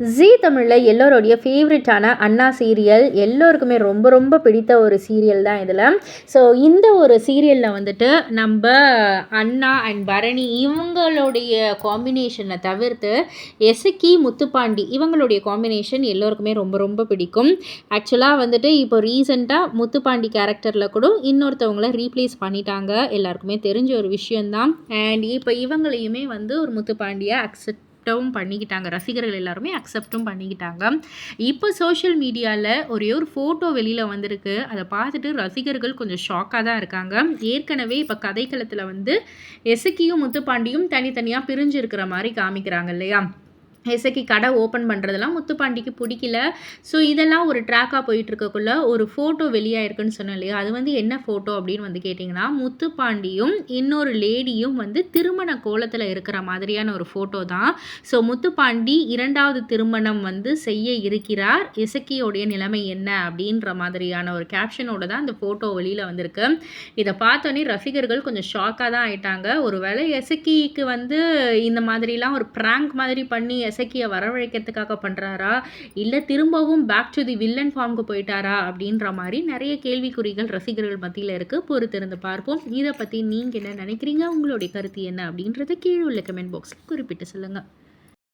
ஜீ தமிழில் எல்லோருடைய ஃபேவரட்டான அண்ணா சீரியல் எல்லோருக்குமே ரொம்ப ரொம்ப பிடித்த ஒரு சீரியல் தான் இதில். ஸோ இந்த ஒரு சீரியலில் வந்துட்டு நம்ம அண்ணா அண்ட் பரணி இவங்களுடைய காம்பினேஷனை தவிர்த்து எசக்கி முத்துப்பாண்டி இவங்களுடைய காம்பினேஷன் எல்லோருக்குமே ரொம்ப ரொம்ப பிடிக்கும். ஆக்சுவலாக வந்துட்டு இப்போ ரீசெண்டாக முத்துப்பாண்டி கேரக்டரில் கூட இன்னொருத்தவங்கள ரீப்ளேஸ் பண்ணிட்டாங்க. எல்லாருக்குமே தெரிஞ்ச ஒரு விஷயந்தான் அண்ட் இப்போ இவங்களையுமே வந்து ஒரு முத்துப்பாண்டியை அக்செப்ட் அக்செப்டவும் பண்ணிக்கிட்டாங்க. ரசிகர்கள் எல்லாருமே அக்செப்டும் பண்ணிக்கிட்டாங்க. இப்போ சோஷியல் மீடியாவில் ஒரே ஒரு ஃபோட்டோ வெளியில் வந்திருக்கு. அதை பார்த்துட்டு ரசிகர்கள் கொஞ்சம் ஷாக்காக தான் இருக்காங்க. ஏற்கனவே இப்போ கதைக்களத்தில் வந்து எசக்கியும் முத்துப்பாண்டியும் தனித்தனியாக பிரிஞ்சு இருக்கிற மாதிரி காமிக்கிறாங்க இல்லையா? எசக்கி கடை ஓப்பன் பண்ணுறதெல்லாம் முத்துப்பாண்டிக்கு பிடிக்கல. ஸோ இதெல்லாம் ஒரு ட்ராக்காக போயிட்டுருக்கக்குள்ள ஒரு ஃபோட்டோ வெளியாயிருக்குன்னு சொன்னோம் இல்லையா? அது வந்து என்ன ஃபோட்டோ அப்படின்னு வந்து கேட்டிங்கன்னா முத்துப்பாண்டியும் இன்னொரு லேடியும் வந்து திருமண கோலத்தில் இருக்கிற மாதிரியான ஒரு ஃபோட்டோ தான். ஸோ முத்துப்பாண்டி இரண்டாவது திருமணம் வந்து செய்ய இருக்கிறார். இசக்கியோடைய நிலைமை என்ன அப்படின்ற மாதிரியான ஒரு கேப்ஷனோட தான் இந்த ஃபோட்டோ வெளியில் வந்திருக்கு. இதை பார்த்தோன்னே ரசிகர்கள் கொஞ்சம் ஷாக்காக தான் ஆயிட்டாங்க. ஒருவேளை இசக்கிக்கு எசக்கிக்கு வந்து இந்த மாதிரிலாம் ஒரு ப்ராங்க் மாதிரி பண்ணி எசக்கியை வரவழைக்கிறதுக்காக பண்ணுறாரா இல்லை திரும்பவும் பேக் டு தி வில்லன் ஃபார்முக்கு போயிட்டாரா? அப்படின்ற மாதிரி நிறைய கேள்விக்குறிகள் ரசிகர்கள் மத்தியில் இருக்குது பொறுத்திருந்து பார்ப்போம். இதை பற்றி நீங்கள் என்ன நினைக்கிறீங்க? உங்களுடைய கருத்து என்ன? அப்படின்றத கீழே உள்ள கமெண்ட் பாக்ஸில் குறிப்பிட்டு சொல்லுங்கள்